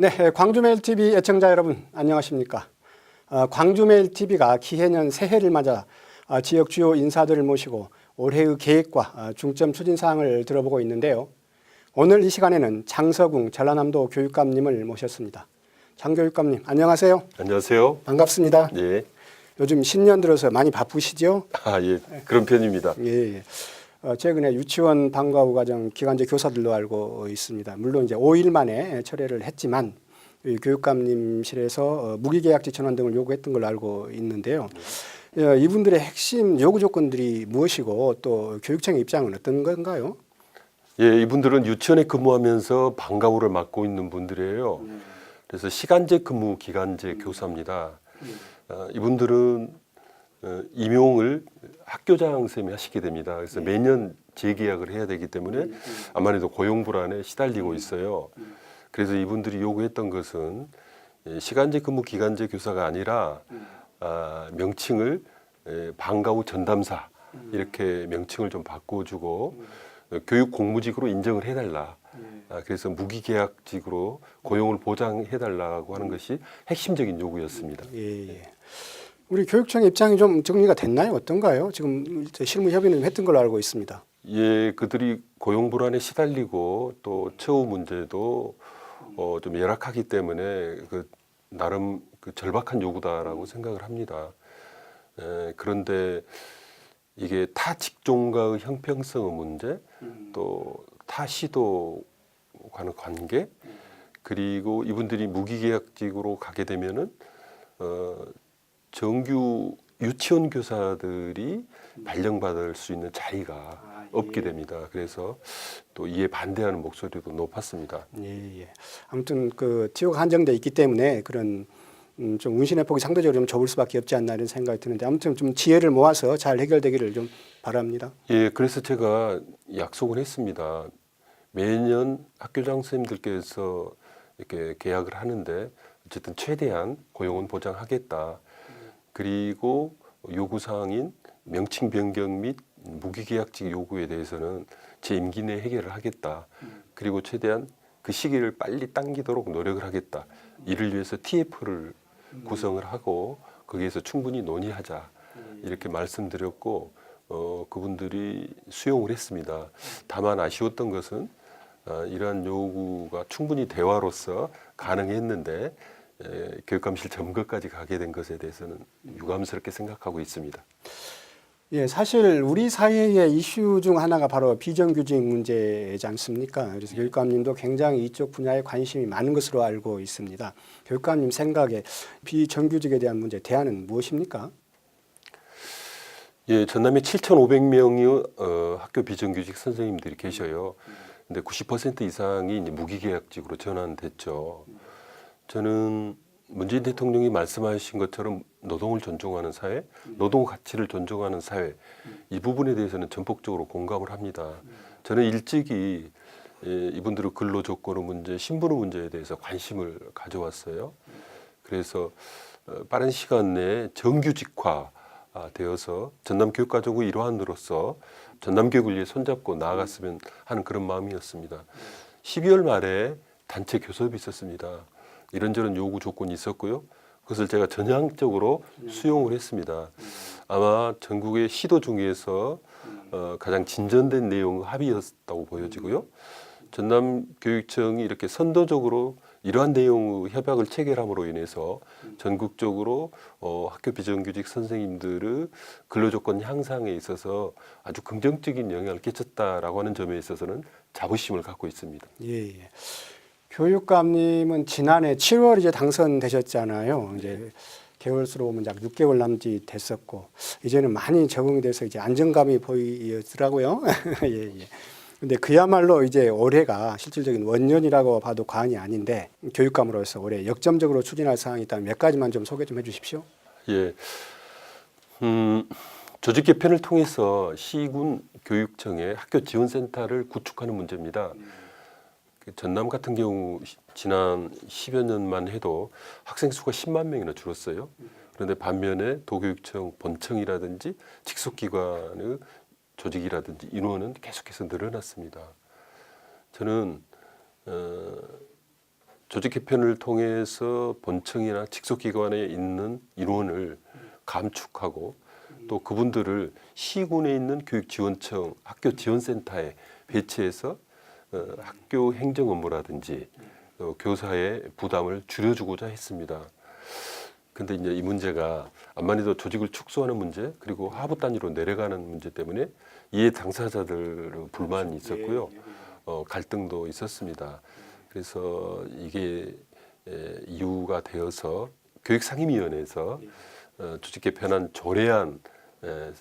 네, 광주메일TV 애청자 여러분 안녕하십니까? 어, 광주메일TV가 기해년 새해를 맞아 어, 지역 주요 인사들을 모시고 올해의 계획과 어, 중점 추진 사항을 들어보고 있는데요. 오늘 이 시간에는 장서궁 전라남도 교육감님을 모셨습니다. 장 교육감님 안녕하세요. 안녕하세요. 반갑습니다. 예. 요즘 신년 들어서 많이 바쁘시죠? 아, 예. 그런 편입니다. 예. 예. 어, 최근에 유치원 방과 후 과정 기간제 교사들로 알고 있습니다. 물론 이제 5일 만에 철회를 했지만 이 교육감님실에서 어, 무기계약직 전환 등을 요구했던 걸로 알고 있는데요. 어, 이분들의 핵심 요구 조건들이 무엇이고 또 교육청의 입장은 어떤 건가요? 예, 이분들은 유치원에 근무하면서 방과후를 맡고 있는 분들이에요. 그래서 시간제 근무 기간제 교사입니다. 어, 이분들은 어, 임용을 학교장 쌤이 하시게 됩니다. 그래서 매년 재계약을 해야 되기 때문에 아무래도 고용 불안에 시달리고 있어요. 그래서 이분들이 요구했던 것은 예, 시간제 근무 기간제 교사가 아니라 아, 명칭을 예, 방과 후 전담사 이렇게 명칭을 좀 바꿔주고 어, 교육 공무직으로 인정을 해달라. 아, 그래서 무기계약직으로 고용을 보장해달라고 하는 것이 핵심적인 요구였습니다. 예, 예. 우리 교육청의 입장이 좀 정리가 됐나요? 어떤가요? 지금 실무 협의는 했던 걸로 알고 있습니다. 예, 그들이 고용 불안에 시달리고 또 처우 문제도 어, 좀 열악하기 때문에 그 나름 그 절박한 요구다라고 생각을 합니다. 에, 그런데 이게 타 직종과의 형평성의 문제, 또타 시도과는 관계, 그리고 이분들이 무기계약직으로 가게 되면은 어, 정규 유치원 교사들이 발령받을 수 있는 자리가 없게 됩니다. 그래서 또 이에 반대하는 목소리도 높았습니다. 예, 예. 아무튼 그 티오가 한정돼 있기 때문에 그런 음, 좀 운신의 폭이 상대적으로 좀 좁을 수밖에 없지 않나 이런 생각이 드는데 아무튼 좀 지혜를 모아서 잘 해결되기를 좀 바랍니다. 예, 그래서 제가 약속을 했습니다. 매년 학교장 선생님들께서 이렇게 계약을 하는데 어쨌든 최대한 고용은 보장하겠다. 그리고 요구 사항인 명칭 변경 및 무기계약직 요구에 대해서는 제 임기 내에 해결을 하겠다. 그리고 최대한 그 시기를 빨리 당기도록 노력을 하겠다. 이를 위해서 TF를 구성을 하고 거기에서 충분히 논의하자 이렇게 말씀드렸고 어, 그분들이 수용을 했습니다. 다만 아쉬웠던 것은 어, 이러한 요구가 충분히 대화로서 가능했는데 에, 교육감실 점거까지 가게 된 것에 대해서는 유감스럽게 생각하고 있습니다. 예, 사실 우리 사회의 이슈 중 하나가 바로 비정규직 문제지 않습니까? 그래서 교육감님도 굉장히 이쪽 분야에 관심이 많은 것으로 알고 있습니다. 교육감님 생각에 비정규직에 대한 문제 대안은 무엇입니까? 예, 전남에 7,500명의 어, 학교 비정규직 선생님들이 계셔요. 근데 90% 이상이 이제 무기계약직으로 전환됐죠. 저는 문재인 대통령이 말씀하신 것처럼 노동을 존중하는 사회, 노동 가치를 존중하는 사회 이 부분에 대해서는 전폭적으로 공감을 합니다. 저는 일찍이 예, 이분들의 근로 조건의 문제, 신분의 문제에 대해서 관심을 가져왔어요. 그래서 어, 빠른 시간 내에 정규직화 아, 되어서 전남 교육가족의 일환으로서 전남 교육을 위해 손잡고 나아갔으면 하는 그런 마음이었습니다. 12월 말에 단체 교섭이 있었습니다. 이런저런 요구 조건이 있었고요. 그것을 제가 전향적으로 수용을 했습니다. 아마 전국의 시도 중에서 어, 가장 진전된 내용 합의였다고 보여지고요. 전남 교육청이 이렇게 선도적으로 이러한 내용의 협약을 체결함으로 인해서 전국적으로 어, 학교 비정규직 선생님들의 근로조건 향상에 있어서 아주 긍정적인 영향을 끼쳤다라고 하는 점에 있어서는 자부심을 갖고 있습니다. 예, 예. 교육감님은 지난해 7월 이제 당선되셨잖아요. 이제 개월수로 보면 약 6개월 남짓 됐었고 이제는 많이 적응이 돼서 이제 안정감이 보이더라고요. 예, 예. 근데 그야말로 이제 올해가 실질적인 원년이라고 봐도 과언이 아닌데 교육감으로서 올해 역점적으로 추진할 사항이 있다면 몇 가지만 좀 소개 좀 해주십시오. 예. 음, 조직 개편을 통해서 시군 교육청의 학교 지원센터를 구축하는 문제입니다. 그 전남 같은 경우 시- 지난 10여 년만 해도 학생 수가 10만 명이나 줄었어요. 그런데 반면에 도교육청 본청이라든지 직속기관의 조직이라든지 인원은 계속해서 늘어났습니다. 저는 어, 조직 개편을 통해서 본청이나 직속기관에 있는 인원을 감축하고 또 그분들을 시군에 있는 교육지원청, 학교 지원센터에 배치해서 어, 학교 행정 업무라든지 어, 교사의 부담을 줄여주고자 했습니다. 근데 이제 이 문제가 암만 해도 조직을 축소하는 문제 그리고 하부 단위로 내려가는 문제 때문에 이해 당사자들 불만이 있었고요. 어, 갈등도 있었습니다. 그래서 이게 에, 이유가 되어서 교육상임위원회에서 어, 조직 개편안 조례안 에,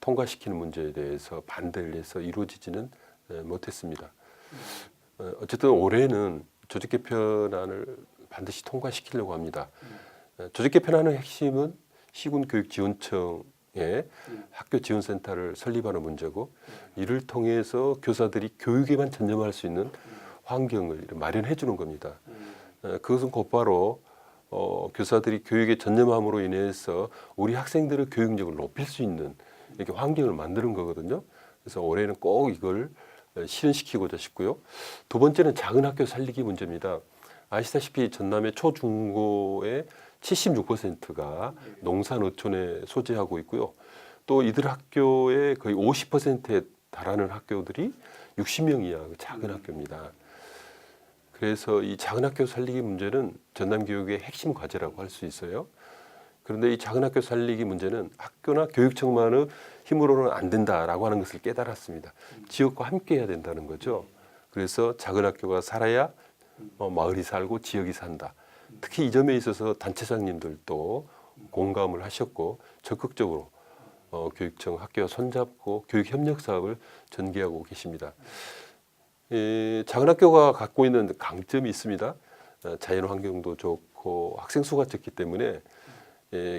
통과시키는 문제에 대해서 반대를 해서 이루어지지는 에, 못했습니다. 어, 어쨌든 올해는 조직 개편안을 반드시 통과시키려고 합니다. 에, 조직 개편안의 핵심은 시군 교육 지원청에 학교 지원센터를 설립하는 문제고 이를 통해서 교사들이 교육에만 전념할 수 있는 환경을 마련해 주는 겁니다. 에, 그것은 곧바로 어, 교사들이 교육에 전념함으로 인해서 우리 학생들의 교육력을 높일 수 있는 이렇게 환경을 만드는 거거든요. 그래서 올해는 꼭 이걸 에, 실현시키고자 싶고요. 두 번째는 작은 학교 살리기 문제입니다. 아시다시피 전남의 초중고의 76%가 농사 노촌에 소재하고 있고요. 또 이들 학교의 거의 50%에 달하는 학교들이 60명 이하 그 작은 학교입니다. 그래서 이 작은 학교 살리기 문제는 전남 교육의 핵심 과제라고 할 수 있어요. 그런데 이 작은 학교 살리기 문제는 학교나 교육청만의 힘으로는 안 된다라고 하는 것을 깨달았습니다. 지역과 함께 해야 된다는 거죠. 그래서 작은 학교가 살아야 어, 마을이 살고 지역이 산다. 특히 이 점에 있어서 단체장님들도 공감을 하셨고 적극적으로 어, 교육청 학교와 손잡고 교육 협력 사업을 전개하고 계십니다. 에, 작은 학교가 갖고 있는 강점이 있습니다. 어, 자연 환경도 좋고 학생 수가 적기 때문에 에,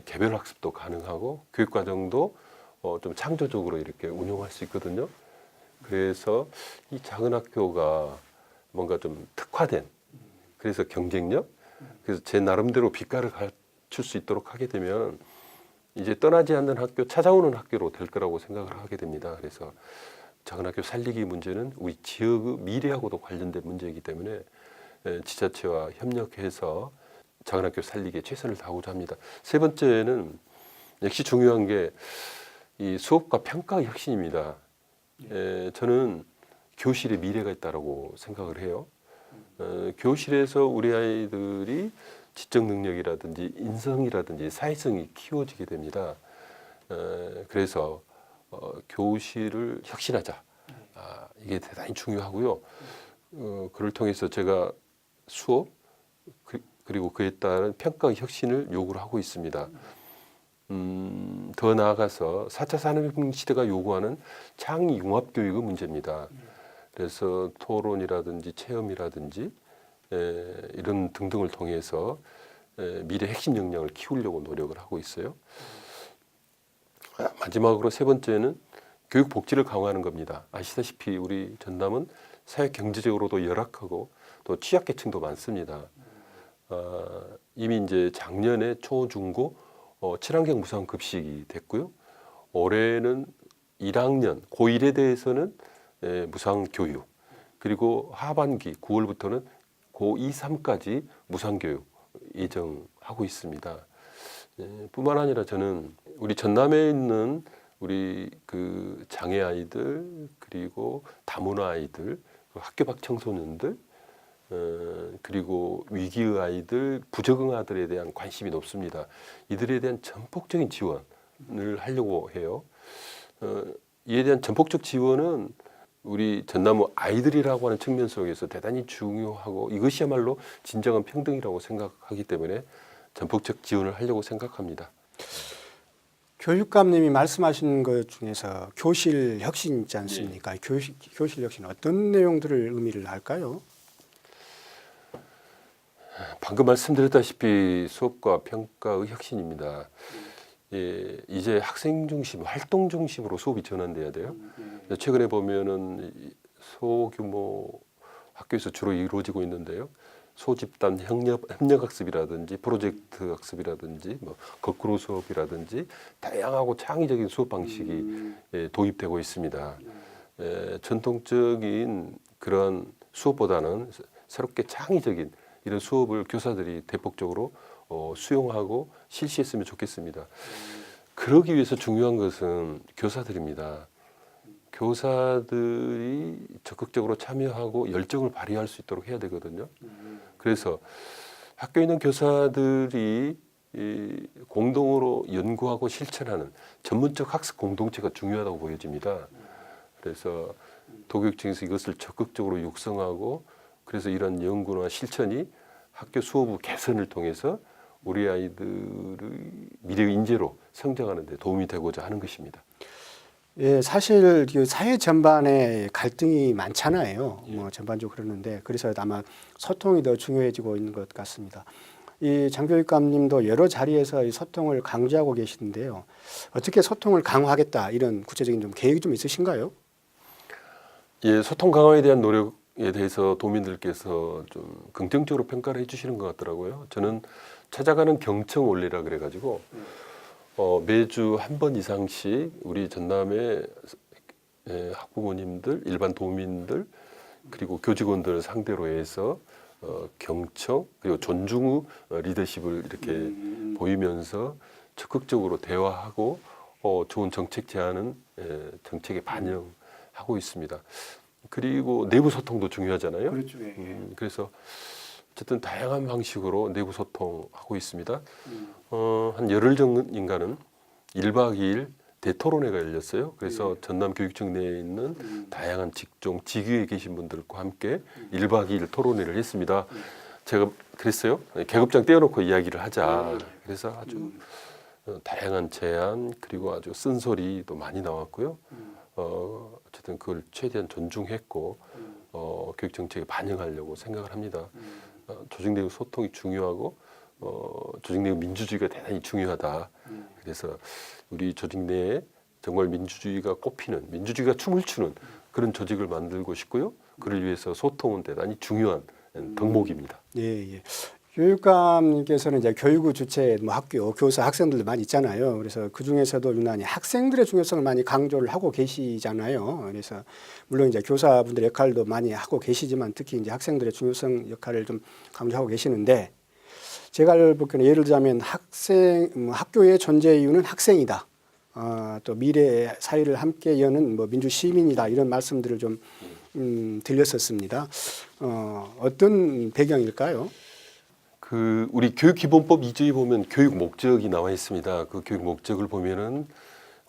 개별 학습도 가능하고 교육 과정도 어, 좀 창조적으로 이렇게 운영할 수 있거든요. 그래서 이 작은 학교가 뭔가 좀 특화된 그래서 경쟁력 그래서 제 나름대로 빛깔을 갖출 수 있도록 하게 되면 이제 떠나지 않는 학교 찾아오는 학교로 될 거라고 생각을 하게 됩니다. 그래서 작은 학교 살리기 문제는 우리 지역의 미래하고도 관련된 문제이기 때문에 에, 지자체와 협력해서 작은 학교 살리기에 최선을 다하고자 합니다. 세 번째는 역시 중요한 게 이 수업과 평가의 혁신입니다. 에, 저는 교실에 미래가 있다라고 생각을 해요. 어, 교실에서 우리 아이들이 지적 능력이라든지 인성이라든지 사회성이 키워지게 됩니다. 어, 그래서 어, 교실을 혁신하자. 아, 이게 대단히 중요하고요. 어, 그를 통해서 제가 수업 그, 그리고 그에 따른 평가 혁신을 요구를 하고 있습니다. 음, 더 나아가서 4차 산업혁명 시대가 요구하는 창의 융합 교육의 문제입니다. 그래서 토론이라든지 체험이라든지 에, 이런 등등을 통해서 에, 미래 핵심 역량을 키우려고 노력을 하고 있어요. 아, 마지막으로 세 번째는 교육 복지를 강화하는 겁니다. 아시다시피 우리 전남은 사회 경제적으로도 열악하고 또 취약계층도 많습니다. 아, 이미 이제 작년에 초중고 어, 친환경 무상 급식이 됐고요. 올해는 1학년 고1에 대해서는 에, 무상 교육 그리고 하반기 9월부터는 고2, 3까지 무상 교육 예정하고 있습니다. 예, 뿐만 아니라 저는 우리 전남에 있는 우리 그 장애 아이들 그리고 다문화 아이들 그 학교 밖 청소년들 어, 그리고 위기의 아이들 부적응 아들에 대한 관심이 높습니다. 이들에 대한 전폭적인 지원을 하려고 해요. 어, 이에 대한 전폭적 지원은 우리 전나무 아이들이라고 하는 측면 속에서 대단히 중요하고 이것이야말로 진정한 평등이라고 생각하기 때문에 전폭적 지원을 하려고 생각합니다. 교육감님이 말씀하신 것 중에서 교실 혁신 있지 않습니까? 교실, 교실 혁신 어떤 내용들을 의미를 할까요? 방금 말씀드렸다시피 수업과 평가의 혁신입니다. 예, 이제 학생 중심, 활동 중심으로 수업이 전환돼야 돼요. 최근에 보면은 이 소규모 학교에서 주로 이루어지고 있는데요. 소집단 협력, 협력 학습이라든지 프로젝트 학습이라든지 뭐 거꾸로 수업이라든지 다양하고 창의적인 수업 방식이 예, 도입되고 있습니다. 예, 전통적인 그런 수업보다는 새롭게 창의적인 이런 수업을 교사들이 대폭적으로 어, 수용하고 실시했으면 좋겠습니다. 그러기 위해서 중요한 것은 교사들입니다. 교사들이 적극적으로 참여하고 열정을 발휘할 수 있도록 해야 되거든요. 그래서 학교에 있는 교사들이 이 공동으로 연구하고 실천하는 전문적 학습 공동체가 중요하다고 보여집니다. 그래서 도교육청에서 이것을 적극적으로 육성하고 그래서 이런 연구나 실천이 학교 수업의 개선을 통해서 우리 아이들의 미래 인재로 성장하는 데 도움이 되고자 하는 것입니다. 예, 사실 그 사회 전반에 갈등이 많잖아요. 뭐 전반적으로 그러는데 그래서 아마 소통이 더 중요해지고 있는 것 같습니다. 이 장교육감님도 여러 자리에서 이 소통을 강조하고 계시는데요. 어떻게 소통을 강화하겠다 이런 구체적인 좀 계획이 좀 있으신가요? 예, 소통 강화에 대한 노력 에 대해서 도민들께서 좀 긍정적으로 평가를 해주시는 것 같더라고요. 저는 찾아가는 경청 원리라 그래가지고 어, 매주 한 번 이상씩 우리 전남의 예, 학부모님들, 일반 도민들 그리고 교직원들 상대로 해서 어, 경청 그리고 존중의 어, 리더십을 이렇게 보이면서 적극적으로 대화하고 어, 좋은 정책 제안은 예, 정책에 반영하고 있습니다. 그리고 내부 소통도 중요하잖아요. 그렇죠. 음, 그래서 어쨌든 다양한 방식으로 내부 소통하고 있습니다. 어, 한 열흘 전인가는 1박 2일 대토론회가 열렸어요. 그래서 전남 교육청 내에 있는 다양한 직종, 직위에 계신 분들과 함께 1박 2일 토론회를 했습니다. 제가 그랬어요. 계급장 떼어놓고 이야기를 하자. 그래서 아주 어, 다양한 제안 그리고 아주 쓴소리도 많이 나왔고요. 어, 어쨌든 그걸 최대한 존중했고 어, 교육 정책에 반영하려고 생각을 합니다. 어, 조직 내의 소통이 중요하고 어, 조직 내의 민주주의가 대단히 중요하다. 그래서 우리 조직 내에 정말 민주주의가 꼽히는 민주주의가 춤을 추는 그런 조직을 만들고 싶고요. 그를 위해서 소통은 대단히 중요한 덕목입니다. 예, 예. 교육감님께서는 이제 교육의 주체, 뭐 학교, 교사, 학생들도 많이 있잖아요. 그래서 그 중에서도 유난히 학생들의 중요성을 많이 강조를 하고 계시잖아요. 그래서 물론 이제 교사분들의 역할도 많이 하고 계시지만 특히 이제 학생들의 중요성 역할을 좀 강조하고 계시는데 제가 알기로는 예를 들자면 학생, 뭐 학교의 존재 이유는 학생이다. 아, 또 미래 사회를 함께 여는 뭐 민주 시민이다 이런 말씀들을 좀 음, 들렸었습니다. 어, 어떤 배경일까요? 그 우리 교육기본법 2조에 보면 교육 목적이 나와 있습니다. 그 교육 목적을 보면은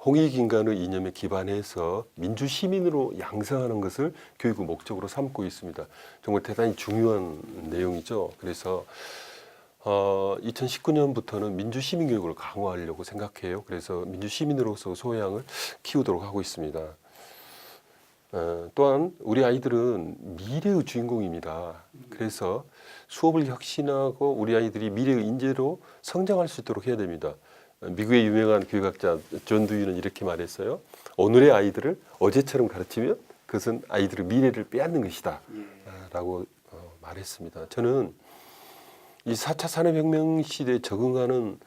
홍익인간의 이념에 기반해서 민주 시민으로 양성하는 것을 교육의 목적으로 삼고 있습니다. 정말 대단히 중요한 내용이죠. 그래서 어, 2019년부터는 민주 시민 교육을 강화하려고 생각해요. 그래서 민주 시민으로서 소양을 키우도록 하고 있습니다. 어, 또한 우리 아이들은 미래의 주인공입니다. 그래서 수업을 혁신하고 우리 아이들이 미래의 인재로 성장할 수 있도록 해야 됩니다. 어, 미국의 유명한 교육학자 존 두이는 이렇게 말했어요. 오늘의 아이들을 어제처럼 가르치면 그것은 아이들의 미래를 빼앗는 것이다. 아, 라고 어, 말했습니다. 저는 이 4차 산업혁명 시대에 적응하는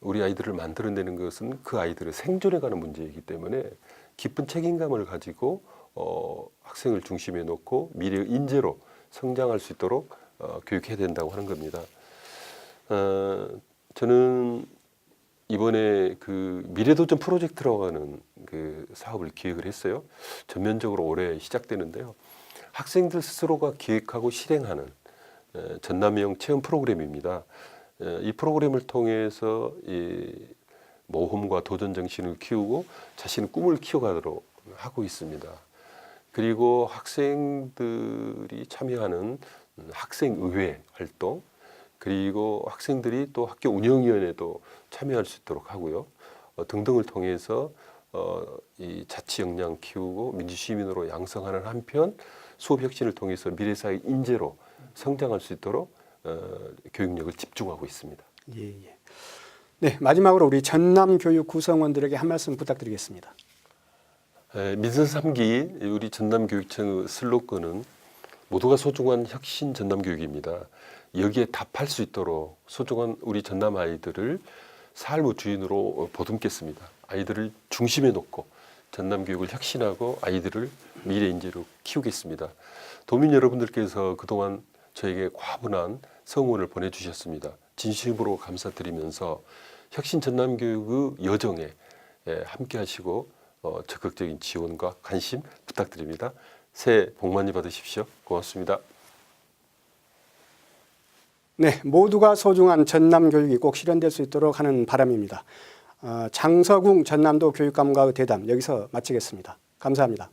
우리 아이들을 만들어내는 것은 그 아이들의 생존에 관한 문제이기 때문에 깊은 책임감을 가지고 어, 학생을 중심에 놓고 미래의 인재로 성장할 수 있도록 어, 교육해야 된다고 하는 겁니다. 어, 저는 이번에 그 미래도전 프로젝트라고 하는 그 사업을 기획을 했어요. 전면적으로 올해 시작되는데요. 학생들 스스로가 기획하고 실행하는 에, 전남형 체험 프로그램입니다. 에, 이 프로그램을 통해서 이 모험과 도전 정신을 키우고 자신의 꿈을 키워가도록 하고 있습니다. 그리고 학생들이 참여하는 음, 학생의회 활동, 그리고 학생들이 또 학교 운영위원회도 참여할 수 있도록 하고요. 어, 등등을 통해서 어, 이 자치 역량 키우고 민주시민으로 양성하는 한편 수업 혁신을 통해서 미래사회 인재로 성장할 수 있도록 어, 교육력을 집중하고 있습니다. 예, 예. 네, 마지막으로 우리 전남 교육 구성원들에게 한 말씀 부탁드리겠습니다. 에, 민선 3기 우리 전남교육청의 슬로건은 모두가 소중한 혁신 전남교육입니다. 여기에 답할 수 있도록 소중한 우리 전남 아이들을 삶의 주인으로 어, 보듬겠습니다. 아이들을 중심에 놓고 전남교육을 혁신하고 아이들을 미래 인재로 키우겠습니다. 도민 여러분들께서 그동안 저에게 과분한 성원을 보내주셨습니다. 진심으로 감사드리면서 혁신 전남교육의 여정에 예, 함께하시고 어, 적극적인 지원과 관심 부탁드립니다. 새해 복 많이 받으십시오. 고맙습니다. 네, 모두가 소중한 전남 교육이 꼭 실현될 수 있도록 하는 바람입니다. 어, 장서궁 전남도 교육감과의 대담 여기서 마치겠습니다. 감사합니다.